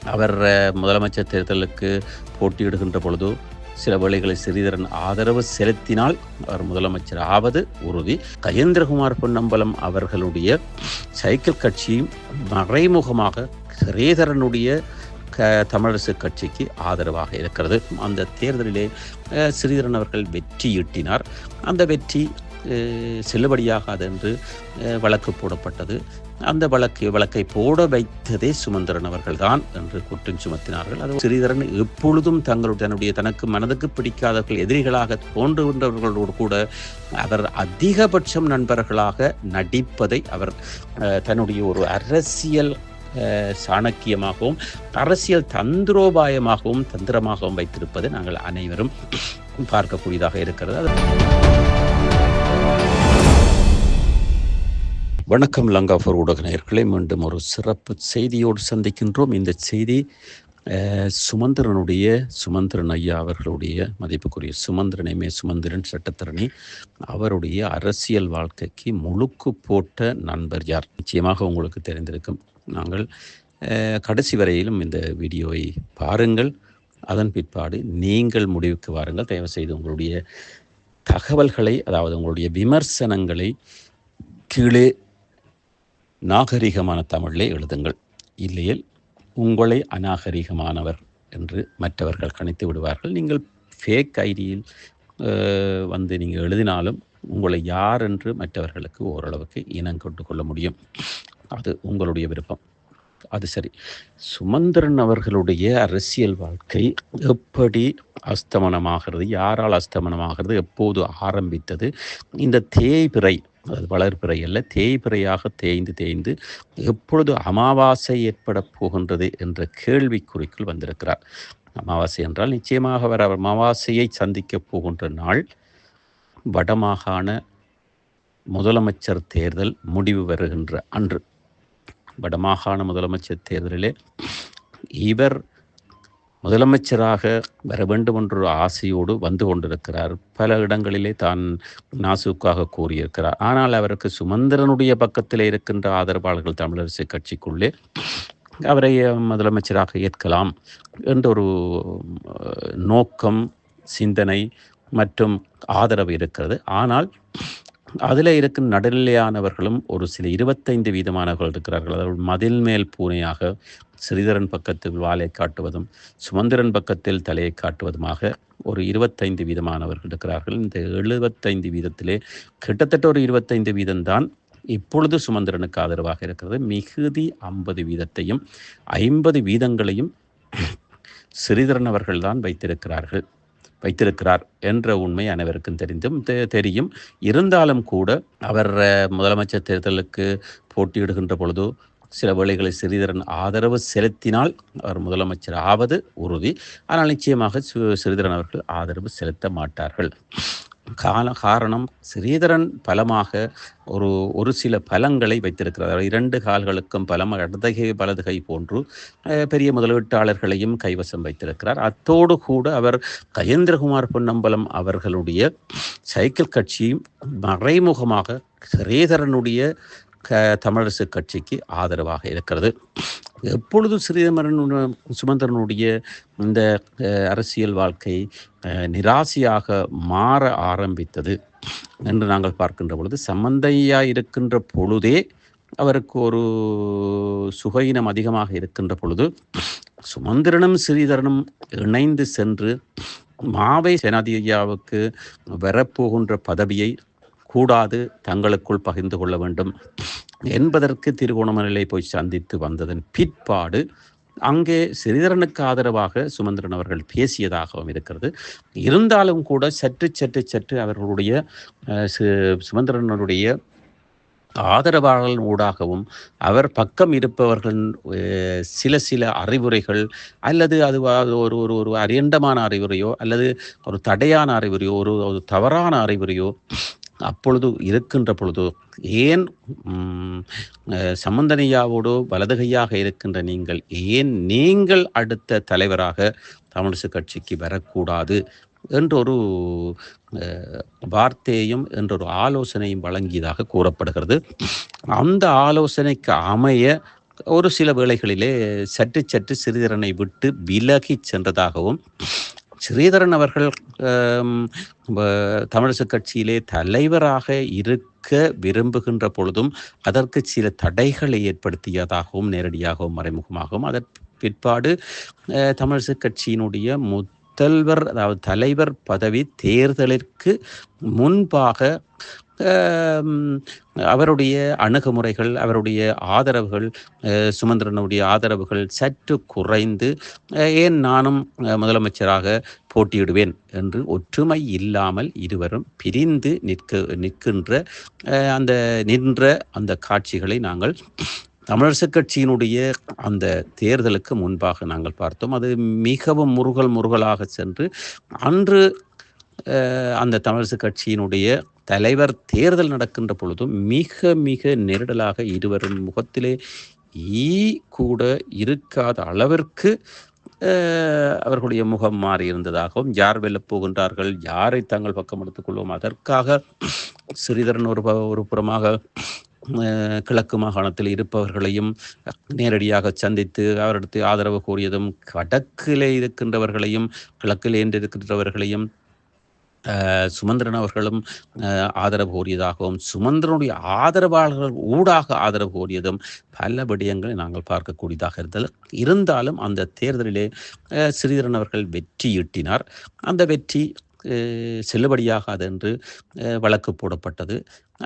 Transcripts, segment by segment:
அவர் முதலமைச்சர் தேர்தலுக்கு போட்டியிடுகின்ற பொழுது சில வேளைகளில் ஸ்ரீதரன் ஆதரவு செலுத்தினால் அவர் முதலமைச்சர் ஆவது உறுதி. கஜேந்திரகுமார் பொன்னம்பலம் அவர்களுடைய சைக்கிள் கட்சியும் மறைமுகமாக ஸ்ரீதரனுடைய க தமிழரசு கட்சிக்கு ஆதரவாக இருக்கிறது. அந்த தேர்தலிலே ஸ்ரீதரன் அவர்கள் வெற்றியீட்டினார் அந்த வெற்றி செல்லுபடியாகாது என்று வழக்கு போடப்பட்டது. அந்த வழக்கு வழக்கை போட வைத்ததே சுமந்திரன் அவர்கள்தான் என்று குற்றம் சுமத்தினார்கள். அது ஸ்ரீதரன் எப்பொழுதும் தங்களுடைய தன்னுடைய தனக்கு மனதுக்கு பிடிக்காதவர்கள் எதிரிகளாக தோன்றுகின்றவர்களோடு கூட அவர் அதிகபட்சம் நண்பர்களாக நடிப்பதை அவர் தன்னுடைய ஒரு அரசியல் சாணக்கியமாகவும் அரசியல் தந்திரோபாயமாகவும் தந்திரமாகவும் வைத்திருப்பதை நாங்கள் அனைவரும் பார்க்கக்கூடியதாக இருக்கிறது. வணக்கம் லங்காஃபர் ஊடக நேர்களை மீண்டும் ஒரு சிறப்பு செய்தியோடு சந்திக்கின்றோம். இந்த செய்தி சுமந்திரனுடைய சுமந்திரன் ஐயா அவர்களுடைய மதிப்புக்குரிய சுமந்திரன் எம்ஏ சுமந்திரன் சட்டத்தரணி அவருடைய அரசியல் வாழ்க்கைக்கு முழுக்கு போட்ட நண்பர் யார்? நிச்சயமாக உங்களுக்கு தெரிந்திருக்கும். நாங்கள் கடைசி வரையிலும் இந்த வீடியோவை பாருங்கள். அதன் பிற்பாடு நீங்கள் முடிவுக்கு வாருங்கள். தயவுசெய்து உங்களுடைய தகவல்களை அதாவது உங்களுடைய விமர்சனங்களை கீழே நாகரிகமான தமிழிலே எழுதுங்கள். இல்லையேல் உங்களை அநாகரிகமானவர் என்று மற்றவர்கள் கணித்து விடுவார்கள். நீங்கள் ஃபேக் ஐடியில் வந்து நீங்கள் எழுதினாலும் உங்களை யார் என்று மற்றவர்களுக்கு ஓரளவுக்கு இனம் கொண்டு கொள்ள முடியும். அது உங்களுடைய விருப்பம். அது சரி. சுமந்திரன் அவர்களுடைய அரசியல் வாழ்க்கை எப்படி அஸ்தமனமாகிறது? யாரால் அஸ்தமனமாகிறது? எப்போது ஆரம்பித்தது? இந்த தேய்பிறை அது வளர்பிறை அல்ல தேய்பிறையாக தேய்ந்து தேய்ந்து எப்பொழுது அமாவாசை ஏற்பட போகின்றது என்ற கேள்விக்குறிக்குள் வந்திருக்கிறார். அமாவாசை என்றால் நிச்சயமாக அவர் அமாவாசையை சந்திக்கப் போகின்ற நாள். வடமாகாண முதலமைச்சர் தேர்தல் முடிவு வருகின்ற அன்று. வடமாகாண முதலமைச்சர் தேர்தலிலே இவர் முதலமைச்சராக வர வேண்டும் என்ற ஆசையோடு வந்து கொண்டிருக்கிறார். பல இடங்களிலே தான் நாசுக்காக கூறியிருக்கிறார். ஆனால் அவருக்கு சுமந்திரனுடைய பக்கத்தில் இருக்கின்ற ஆதரவாளர்கள் தமிழரசு கட்சிக்குள்ளே அவரை முதலமைச்சராக ஏற்கலாம் என்ற ஒரு நோக்கம் சிந்தனை மற்றும் ஆதரவு இருக்கிறது. ஆனால் அதில் இருக்கும் நடுநிலையானவர்களும் ஒரு சில இருபத்தைந்து வீதமானவர்கள் இருக்கிறார்கள். அதாவது மதில் மேல் பூனையாக ஸ்ரீதரன் பக்கத்தில் வாளை காட்டுவதும் சுமந்திரன் பக்கத்தில் தலையை காட்டுவதுமாக ஒரு இருபத்தைந்து வீதமானவர்கள் இருக்கிறார்கள். இந்த எழுபத்தைந்து வீதத்திலே கிட்டத்தட்ட ஒரு இருபத்தைந்து வீதம்தான் இப்பொழுது சுமந்திரனுக்கு ஆதரவாக இருக்கிறது. மிகுதி ஐம்பது வீதத்தையும் ஐம்பது வீதங்களையும் ஸ்ரீதரன் அவர்கள்தான் வைத்திருக்கிறார்கள். வைத்திருக்கிறார் என்ற உண்மை அனைவருக்கும் தெரிந்தும் தெ- தெரியும். இருந்தாலும் கூட அவர் முதலமைச்சர் தேர்தலுக்கு போட்டியிடுகின்ற பொழுது சில வேளைகளில் சிறிதரன் ஆதரவு செலுத்தினால் அவர் முதலமைச்சர் ஆவது உறுதி. ஆனால் நிச்சயமாக சிறிதரன் அவர்கள் ஆதரவு செலுத்த மாட்டார்கள். கால காரணம் ஸ்ரீதரன் பலமாக ஒரு ஒரு சில பலங்களை வைத்திருக்கிறார். இரண்டு கால்களுக்கும் பலம் இடதுகை வலதுகை போன்று பெரிய முதலீட்டாளர்களையும் கைவசம் வைத்திருக்கிறார். அத்தோடு கூட அவர் கயேந்திரகுமார் பொன்னம்பலம் அவர்களுடைய சைக்கிள் கட்சியும் மறைமுகமாக ஸ்ரீதரனுடைய க தமிழரசு கட்சிக்கு ஆதரவாக இருக்கிறது. எப்பொழுது ஸ்ரீதமரன் சுமந்திரனுடைய இந்த அரசியல் வாழ்க்கை நிராசையாக மாற ஆரம்பித்தது என்று நாங்கள் பார்க்கின்ற பொழுது சம்பந்தையா இருக்கின்ற பொழுதே அவருக்கு ஒரு சுகையினம் அதிகமாக இருக்கின்ற பொழுது சுமந்திரனும் ஸ்ரீதரனும் இணைந்து சென்று மாவை சேனாதியாவுக்கு வரப்போகின்ற பதவியை கூடாது தங்களுக்குள் பகிர்ந்து கொள்ள வேண்டும். என்பதற்கு திருகோணமலையை போய் சந்தித்து வந்ததன் பிற்பாடு அங்கே ஸ்ரீதரனுக்கு ஆதரவாக சுமந்திரன் அவர்கள் பேசியதாகவும் இருக்கிறது. இருந்தாலும் கூட சற்று சற்று சற்று அவர்களுடைய சு- சுமந்திரனுடைய ஆதரவாளர்கள் ஊடாகவும் அவர் பக்கம் இருப்பவர்கள் சில சில அறிவுரைகள் அல்லது அது ஒரு ஒரு ஒரு அரியண்டமான அறிவுரையோ அல்லது ஒரு தடையான அறிவுரையோ ஒரு ஒரு தவறான அறிவுரையோ அப்பொழுது இருக்கின்ற பொழுது ஏன் சம்பந்தனையாவோடு வலதுகையாக இருக்கின்ற நீங்கள் ஏன் நீங்கள் அடுத்த தலைவராக தமிழிசு கட்சிக்கு வரக்கூடாது என்றொரு வார்த்தையும் என்றொரு வார்த்தையையும் ஆலோசனையும் வழங்கியதாக கூறப்படுகிறது. அந்த ஆலோசனைக்கு அமைய ஒரு சில வேளைகளிலே சற்று சற்று சிறிதரனை விட்டு விலகி சென்றதாகவும் ஸ்ரீதரன் அவர்கள் தமிழிசை கட்சியிலே தலைவராக இருக்க விரும்புகின்ற பொழுதும் அதற்கு சில தடைகளை ஏற்படுத்தியதாகவும் நேரடியாகவும் மறைமுகமாகவும் அதன் பிற்பாடு தமிழிசை கட்சியினுடைய முதல்வர் அதாவது தலைவர் பதவி தேர்தலிற்கு முன்பாக அவருடைய அணுகுமுறைகள் அவருடைய ஆதரவுகள் சுமந்திரனுடைய ஆதரவுகள் சற்று குறைந்து ஏன் நானும் முதலமைச்சராக போட்டியிடுவேன் என்று ஒற்றுமை இல்லாமல் இருவரும் பிரிந்து நிற்க நிற்கின்ற அந்த நின்ற அந்த காட்சிகளை நாங்கள் தமிழரசு கட்சியினுடைய அந்த தேர்தலுக்கு முன்பாக நாங்கள் பார்த்தோம். அது மிகவும் முருகல் முருகலாக சென்று அன்று அந்த தமிழரசு கட்சியினுடைய தலைவர் தேர்தல் நடக்கின்ற பொழுதும் மிக மிக நெருடலாக இருவரும் முகத்திலே ஈ கூட இருக்காத அளவிற்கு அவர்களுடைய முகம் மாறி இருந்ததாகவும் யார் வெல்லப் போகின்றார்கள் யாரை தங்கள் பக்கம் எடுத்துக்கொள்வோம் அதற்காக ஸ்ரீதரன் ஒரு ப- ஒரு புறமாக கிழக்கு மாகாணத்தில் இருப்பவர்களையும் நேரடியாக சந்தித்து அவரிடத்து ஆதரவு கோரியதும் வடக்கிலே இருக்கின்றவர்களையும் கிழக்கில் இருக்கின்றவர்களையும் சுமந்திரன் அவர்களும் ஆதரவு கோரியதாகவும் சுமந்திரனுடைய ஆதரவாளர்கள் ஊடாக ஆதரவு கோரியதும் பல விடயங்களை நாங்கள் பார்க்கக்கூடியதாக இருந்தது. இருந்தாலும் அந்த தேர்தலிலே ஸ்ரீதரன் அவர்கள் வெற்றியீட்டினார் அந்த வெற்றி செல்லுபடியாகாது என்று வழக்கு போடப்பட்டது.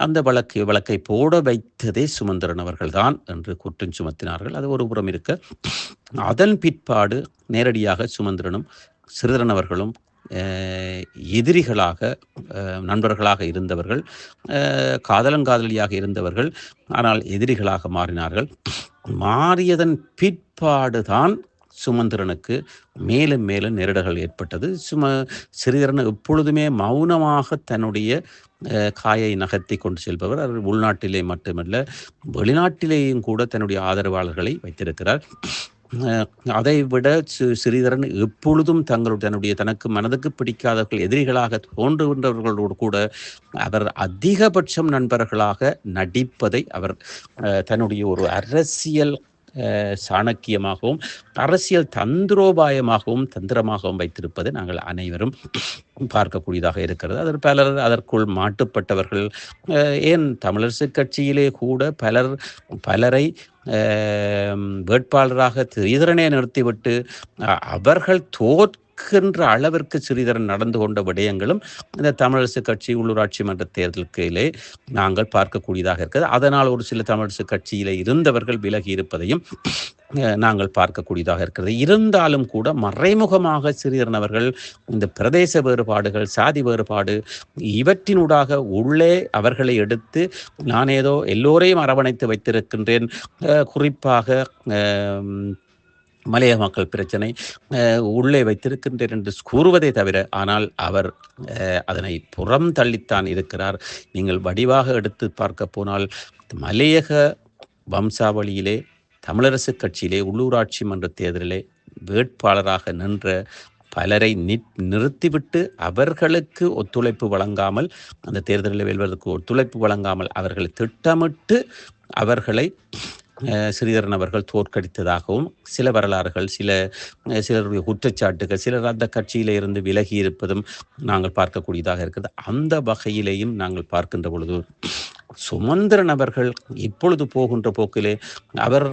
அந்த வழக்கு வழக்கை போட வைத்ததே சுமந்திரன் அவர்கள்தான் என்று குற்றம் சுமத்தினார்கள். அது ஒரு புறம் இருக்க. அதன் பிற்பாடு நேரடியாக சுமந்திரனும் சிறுதரன் அவர்களும் எதிரிகளாக நண்பர்களாக இருந்தவர்கள் காதலன் காதலியாக இருந்தவர்கள் ஆனால் எதிரிகளாக மாறினார்கள். மாறியதன் பிற்பாடுதான் சுமந்திரனுக்கு மேலும் மேலும் நெருடல்கள் ஏற்பட்டது. சும சிறிதரன் எப்பொழுதுமே மௌனமாக தன்னுடைய காயை நகர்த்தி கொண்டு செல்பவர். அவர் உள்நாட்டிலே மட்டுமல்ல வெளிநாட்டிலேயும் கூட தன்னுடைய ஆதரவாளர்களை வைத்திருக்கிறார். அதை விட சி- சிறிதரன் எப்பொழுதும் தங்களுடைய தன்னுடைய தனக்கு மனதுக்கு பிடிக்காதவர்கள் எதிரிகளாக தோன்றுகின்றவர்களோடு கூட அவர் அதிகபட்சம் நண்பர்களாக நடிப்பதை அவர் தன்னுடைய ஒரு அரசியல் சாணக்கியமாகவும் அரசியல் தந்திரோபாயமாகவும் தந்திரமாகவும் வைத்திருப்பதை நாங்கள் அனைவரும் பார்க்கக்கூடியதாக இருக்கிறது. அதில் பலர் அதற்குள் மாட்டுப்பட்டவர்கள் ஏன் தமிழரசு கட்சியிலே கூட பலர் பலரை வேட்பாளராக ஸ்ரீதரனே நிறுத்திவிட்டு அவர்கள் தோற் தோற்கின்ற அளவிற்கு சிறிதரன் நடந்து கொண்ட விடயங்களும் இந்த தமிழரசு கட்சி உள்ளூராட்சி மன்ற தேர்தலுக்கிலே நாங்கள் பார்க்கக்கூடியதாக இருக்கிறது. அதனால் ஒரு சில தமிழரசு கட்சியிலே இருந்தவர்கள் விலகி இருப்பதையும் நாங்கள் பார்க்கக்கூடியதாக இருக்கிறது. இருந்தாலும் கூட மறைமுகமாக சிறிதரன் அவர்கள் இந்த பிரதேச வேறுபாடுகள் சாதி வேறுபாடு இவற்றினூடாக உள்ளே அவர்களை எடுத்து நான் ஏதோ எல்லோரையும் அரவணைத்து வைத்திருக்கின்றேன். குறிப்பாக மலையக மக்கள் பிரச்சனை உள்ளே வைத்திருக்கின்றேன் என்று கூறுவதே தவிர ஆனால் அவர் அதனை புறம் தள்ளித்தான் இருக்கிறார். நீங்கள் வடிவாக எடுத்து பார்க்க போனால் மலையக வம்சாவளியிலே தமிழரசு கட்சியிலே உள்ளூராட்சி மன்ற தேர்தலிலே வேட்பாளராக நின்ற பலரை நி நிறுத்திவிட்டு அவர்களுக்கு ஒத்துழைப்பு வழங்காமல் அந்த தேர்தலில் வெல்வதற்கு ஒத்துழைப்பு வழங்காமல் அவர்களை திட்டமிட்டு அவர்களை ஸ்ரீதரன் அவர்கள் தோற்கடித்ததாகவும் சில வரலாறுகள் சில சிலருடைய குற்றச்சாட்டுகள் சிலர் அந்த கட்சியில இருந்து விலகி இருப்பதும் நாங்கள் பார்க்கக்கூடியதாக இருக்கிறது அந்த வகையிலேயும் நாங்கள் பார்க்கின்ற பொழுது சுமந்திரன் அவர்கள் இப்பொழுது போகின்ற போக்கிலே அவர்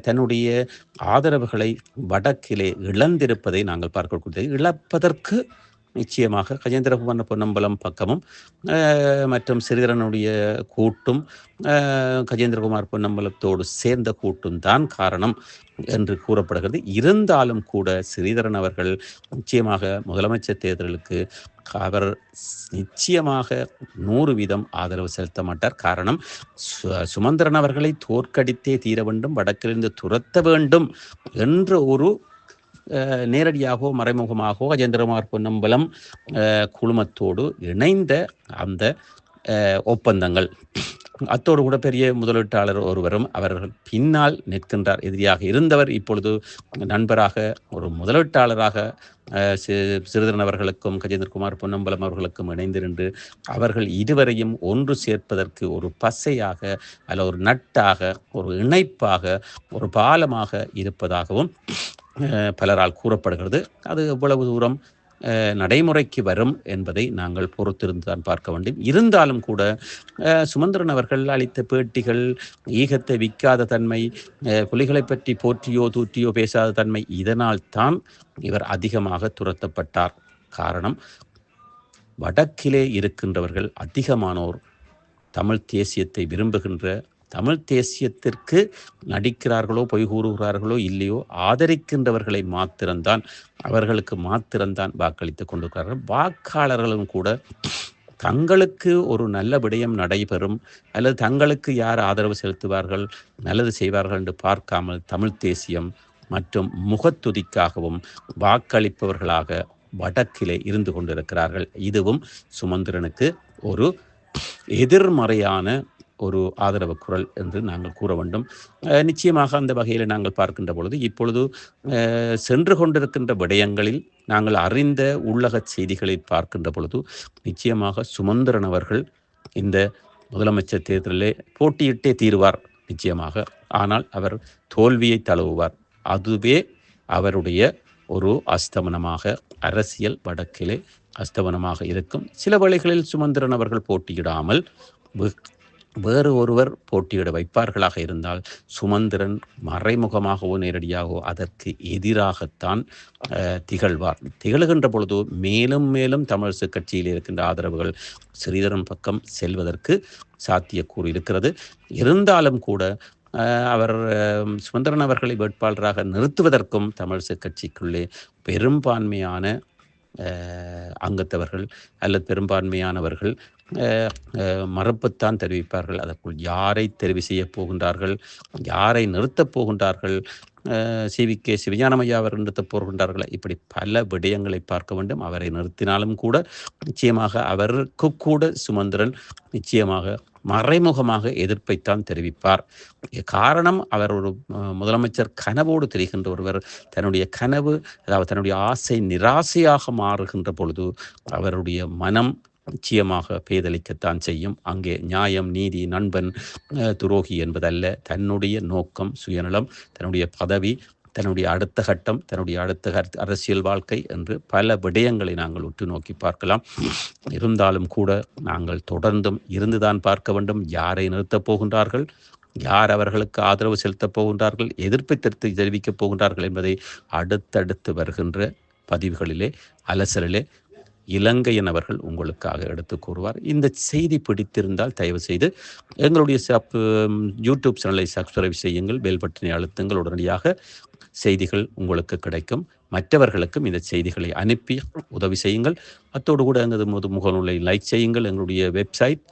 தன்னுடைய ஆதரவுகளை வடக்கிலே இழந்திருப்பதை நாங்கள் பார்க்கக்கூடியது. இழப்பதற்கு நிச்சயமாக. கஜேந்திரபுவன பொன்னம்பலம் பக்கமும் மற்றும் சிறிதரனுடைய கூட்டும் கஜேந்திரகுமார் பொன்னம்பலத்தோடு சேர்ந்த கூட்டும் தான் காரணம் என்று கூறப்படுகிறது. இருந்தாலும் கூட ஸ்ரீதரன் அவர்கள் நிச்சயமாக முதலமைச்சர் தேர்தலுக்கு அவர் நிச்சயமாக நூறு வீதம் ஆதரவு செலுத்த மாட்டார். காரணம் சு- சுமந்திரன் அவர்களை தோற்கடித்தே தீர வேண்டும் வடக்கிலிருந்து துரத்த வேண்டும் என்ற ஒரு நேரடியாகவோ மறைமுகமாகவோ கஜேந்திரகுமார் பொன்னம்பலம் குழுமத்தோடு இணைந்த அந்த ஒப்பந்தங்கள். அத்தோடு கூட பெரிய முதலீட்டாளர் ஒருவரும் அவர்கள் பின்னால் நிற்கின்றார். எதிரியாக இருந்தவர் இப்பொழுது நண்பராக ஒரு முதலீட்டாளராக அஹ், சிறிதரன் அவர்களுக்கும் கஜேந்திரகுமார் பொன்னம்பலம் அவர்களுக்கும் இணைந்திருந்து அவர்கள் இருவரையும் ஒன்று சேர்ப்பதற்கு ஒரு பசையாக அல்ல ஒரு நட்டாக ஒரு இணைப்பாக ஒரு பாலமாக இருப்பதாகவும் பலரால் கூறப்படுகிறது. அது எவ்வளவு தூரம் நடைமுறைக்கு வரும் என்பதை நாங்கள் பொறுத்திருந்து தான் பார்க்க வேண்டும். இருந்தாலும் கூட சுமந்திரன் அவர்கள் அளித்த பேட்டிகள் ஈகத்தை விற்காத தன்மை புலிகளை பற்றி போற்றியோ தூற்றியோ பேசாத தன்மை இதனால் தான் இவர் அதிகமாக துரத்தப்பட்டார். காரணம் வடக்கிலே இருக்கின்றவர்கள் அதிகமானோர் தமிழ் தேசியத்தை விரும்புகின்ற தமிழ் தேசியத்திற்கு நடிக்கிறார்களோ பொய் கூறுகிறார்களோ இல்லையோ ஆதரிக்கின்றவர்களை மாத்திரம்தான் அவர்களுக்கு மாத்திரம்தான் வாக்களித்துக் கொண்டிருக்கிறார்கள். வாக்காளர்களும் கூட தங்களுக்கு ஒரு நல்ல விடயம் நடைபெறும் அல்லது தங்களுக்கு யார் ஆதரவு செலுத்துவார்கள் நல்லது செய்வார்கள் என்று பார்க்காமல் தமிழ் தேசியம் மற்றும் முகத்துதிக்காகவும் வாக்களிப்பவர்களாக வடக்கிலே இருந்து கொண்டிருக்கிறார்கள். இதுவும் சுமந்திரனுக்கு ஒரு எதிர்மறையான ஒரு ஆதரவு குரல் என்று நாங்கள் கூற வேண்டும். நிச்சயமாக அந்த வகையில் நாங்கள் பார்க்கின்ற பொழுது இப்பொழுது சென்று கொண்டிருக்கின்ற விடயங்களில் நாங்கள் அறிந்த உள்ளக செய்திகளை பார்க்கின்ற பொழுது நிச்சயமாக சுமந்திரன் அவர்கள் இந்த முதலமைச்சர் தேர்தலிலே போட்டியிட்டே தீருவார் நிச்சயமாக. ஆனால் அவர் தோல்வியை தழுவுவார். அதுவே அவருடைய ஒரு அஸ்தமனமாக அரசியல் வடக்கிலே அஸ்தமனமாக இருக்கும். சில வேளைகளில் சுமந்திரன் அவர்கள் போட்டியிடாமல் வேறு ஒருவர் போட்டியிட வைப்பார்களாக இருந்தால் சுமந்திரன் மறைமுகமாகவோ நேரடியாகவோ அதற்கு எதிராகத்தான் திகழ்வார். திகழ்கின்ற பொழுது மேலும் மேலும் தமிழரசு கட்சியில் இருக்கின்ற ஆதரவுகள் ஸ்ரீதரன் பக்கம் செல்வதற்கு சாத்தியக்கூறு இருக்கிறது. இருந்தாலும் கூட அவர் சுமந்திரன் அவர்களை வேட்பாளராக நிறுத்துவதற்கும் தமிழிசை கட்சிக்குள்ளே பெரும்பான்மையான அங்கத்தவர்கள் அல்லது பெரும்பான்மையானவர்கள் மறுப்புத்தான் தெரிவிப்பார்கள். அதற்குள் யாரை தெரிவு செய்ய போகின்றார்கள்? யாரை நிறுத்தப் போகின்றார்கள்? சி. வி. கே. சிவஞானமையா அவர் நிறுத்தப் போகின்றார்கள்? இப்படி பல விடயங்களை பார்க்க வேண்டும். அவரை நிறுத்தினாலும் கூட நிச்சயமாக அவருக்கு கூட சுமந்திரன் நிச்சயமாக மறைமுகமாக எதிர்ப்பைத்தான் தெரிவிப்பார். காரணம் அவர் ஒரு முதலமைச்சர் கனவோடு தெரிகின்ற ஒருவர். தன்னுடைய கனவு அதாவது தன்னுடைய ஆசை நிராசையாக மாறுகின்ற பொழுது அவருடைய மனம் நிச்சயமாக பேதலிக்கத்தான் செய்யும். அங்கே நியாயம் நீதி நண்பன் துரோகி என்பதல்ல. தன்னுடைய நோக்கம் சுயநலம் தன்னுடைய பதவி தன்னுடைய அடுத்த கட்டம் தன்னுடைய அடுத்த அரசியல் வாழ்க்கை என்று பல விடயங்களை நாங்கள் உற்று நோக்கி பார்க்கலாம். இருந்தாலும் கூட நாங்கள் தொடர்ந்தும் இருந்துதான் பார்க்க வேண்டும். யாரை நிறுத்தப் போகின்றார்கள்? யார் அவர்களுக்கு ஆதரவு செலுத்தப் போகின்றார்கள்? எதிர்ப்பை தெரிவித்து தெரிவிக்கப் போகின்றார்கள் என்பதை அடுத்தடுத்து வருகின்ற பதிவுகளிலே அலசலிலே இலங்கையன் அவர்கள் உங்களுக்காக எடுத்து கூறுவார். இந்த செய்தி பிடித்திருந்தால் தயவு செய்து எங்களுடைய சப் யூடியூப் சேனலை சப்ஸ்கிரைப் செய்யுங்கள். பெல் பட்டனை அழுத்துங்கள். உடனடியாக செய்திகள் உங்களுக்கு கிடைக்கும். மற்றவர்களுக்கும் இந்த செய்திகளை அனுப்பி உதவி செய்யுங்கள். அத்தோடு கூட எங்களது முது முகநூலை லைக் செய்யுங்கள். எங்களுடைய வெப்சைட்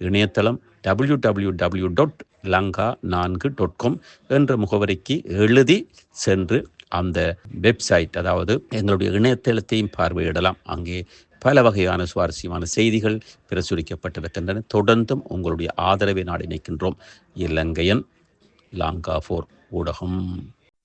இணையதளம் W W W dot Lanka நான்கு டாட் காம் என்ற முகவரிக்கு எழுதி சென்று அந்த வெப்சைட் அதாவது எங்களுடைய இணையதளத்தையும் பார்வையிடலாம். அங்கே பல வகையான சுவாரஸ்யமான செய்திகள் பிரசுரிக்கப்பட்டிருக்கின்றன. தொடர்ந்தும் உங்களுடைய ஆதரவை நாடி நிற்கின்றோம். இலங்கையன் லாங்கா ஃபோர் ஊடகம்.